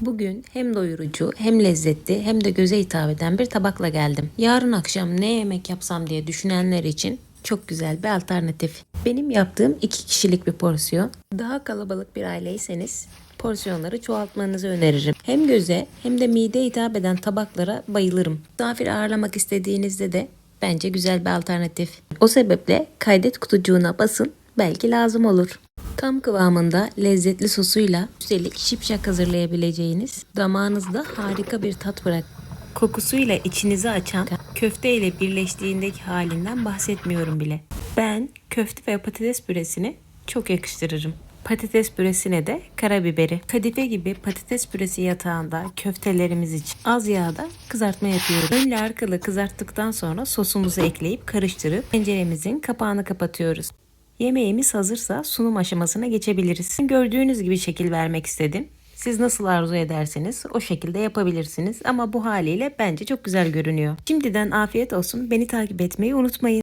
Bugün hem doyurucu hem lezzetli hem de göze hitap eden bir tabakla geldim. Yarın akşam ne yemek yapsam diye düşünenler için çok güzel bir alternatif. Benim yaptığım iki kişilik bir porsiyon. Daha kalabalık bir aileyseniz porsiyonları çoğaltmanızı öneririm. Hem göze hem de mideye hitap eden tabaklara bayılırım. Misafir ağırlamak istediğinizde de bence güzel bir alternatif. O sebeple kaydet kutucuğuna basın belki lazım olur. Tam kıvamında lezzetli sosuyla üstelik şipşak hazırlayabileceğiniz damağınızda harika bir tat bırak. Kokusuyla içinizi açan köfte ile birleştiğindeki halinden bahsetmiyorum bile. Ben köfte ve patates püresini çok yakıştırırım. Patates püresine de karabiberi. Kadife gibi patates püresi yatağında köftelerimiz için az yağda kızartma yapıyoruz. Önlü arkalı kızarttıktan sonra sosumuzu ekleyip karıştırıp tenceremizin kapağını kapatıyoruz. Yemeğimiz hazırsa sunum aşamasına geçebiliriz. Gördüğünüz gibi şekil vermek istedim. Siz nasıl arzu ederseniz o şekilde yapabilirsiniz ama bu haliyle bence çok güzel görünüyor. Şimdiden afiyet olsun. Beni takip etmeyi unutmayın.